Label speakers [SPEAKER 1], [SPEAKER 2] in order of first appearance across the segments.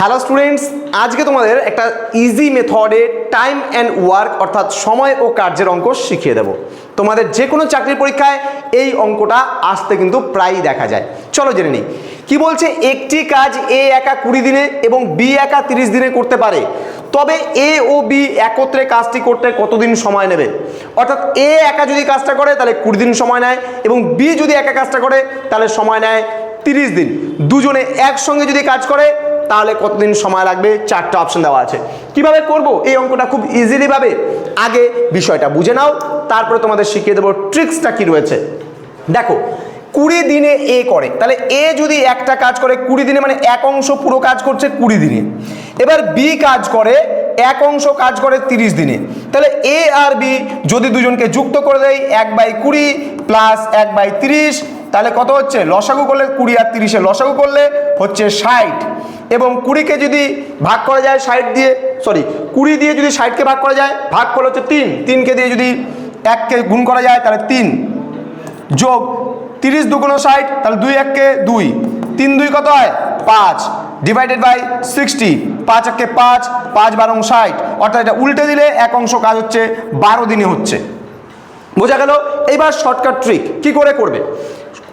[SPEAKER 1] Hello students আজকে তোমাদের একটা ইজি মেথডে টাইম অ্যান্ড ওয়ার্ক অর্থাৎ সময় ও কার্যের অঙ্ক শিখিয়ে দেব। তোমাদের যে কোনো চাকরির পরীক্ষায় এই অঙ্কটা আসতে কিন্তু প্রায়ই দেখা যায়। চলো জেনে নিই। কি বলছে? একটি কাজ এ একা কুড়ি দিনে এবং বি একা তিরিশ দিনে করতে পারে। তবে এ ও বি একত্রে কাজটি করতে কতদিন সময় নেবে? অর্থাৎ এ একা যদি কাজটা করে, তাহলে কুড়ি দিন সময় নেয় এবং বি যদি একা কাজটা করে, তাহলে সময় নেয় তিরিশ দিন। দুজনে একসঙ্গে যদি কাজ করে তাহলে কতদিন সময় লাগবে? চারটা অপশন দেওয়া আছে। কীভাবে করব? এই অঙ্কটা খুব ইজিলি ভাবে। আগে বিষয়টা বুঝে নাও, তারপরে তোমাদের শিখিয়ে দেবো ট্রিক্সটা কি রয়েছে। দেখো, কুড়ি দিনে এ করে। তাহলে এ যদি একটা কাজ করে, কুড়ি দিনে মানে এক অংশ পুরো কাজ করছে কুড়ি দিনে। এবার বি কাজ করে, এক অংশ কাজ করে তিরিশ দিনে। তাহলে এ আর বি যদি দুজনকে যুক্ত করে দেয়, এক বাই কুড়ি প্লাস এক বাই তিরিশ, তাহলে কত হচ্ছে? লসাগু করলে কুড়ি আর তিরিশে লসাগু করলে হচ্ছে ষাট। এবং কুড়িকে যদি ভাগ করা যায় ষাট দিয়ে সরি কুড়ি দিয়ে যদি ষাটকে ভাগ করা যায়, ভাগ করলে হচ্ছে তিন। তিনকে দিয়ে যদি এককে গুণ করা যায়, তাহলে তিন। যোগ তিরিশ দুগুণ ষাট, তাহলে দুই এককে দুই। তিন দুই কত হয়? পাঁচ। ডিভাইডেড বাই সিক্সটি পাঁচ এককে পাঁচ পাঁচ বারো ষাট। অর্থাৎ এটা উল্টে দিলে এক অংশ কাজ হচ্ছে বারো দিনে হচ্ছে। বোঝা গেল? এইবার শর্টকাট ট্রিক কি করে করবে?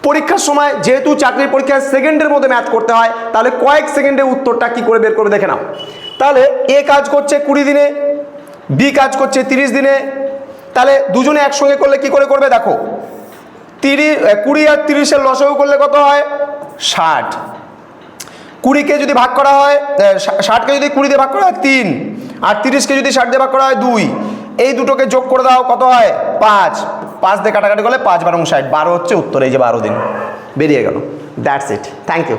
[SPEAKER 1] পরীক্ষার সময় যেহেতু চাকরির পরীক্ষায় সেকেন্ডের মধ্যে ম্যাথ করতে হয়, তাহলে কয়েক সেকেন্ডে উত্তরটা কি করে বের করবে দেখে নাও। তাহলে এ কাজ করছে কুড়ি দিনে, বি কাজ করছে তিরিশ দিনে, তাহলে দুজনে একসঙ্গে করলে কি করে করবে দেখো, তিরিশ কুড়ি আর তিরিশের লসাগু করলে কত হয়? ষাট। কুড়িকে যদি ভাগ করা হয় ষাটকে যদি কুড়ি দিয়ে ভাগ করা হয়, তিন। আর তিরিশকে যদি ষাট দিয়ে ভাগ করা হয়, দুই। এই দুটোকে যোগ করে দাও, কত হয়? পাঁচ। পাঁচ দিয়ে কাটাকাটি করলে পাঁচ বারো ষাট। বারো হচ্ছে উত্তর, এই যে বারো দিন। বেরিয়ে গেল। That's it thank you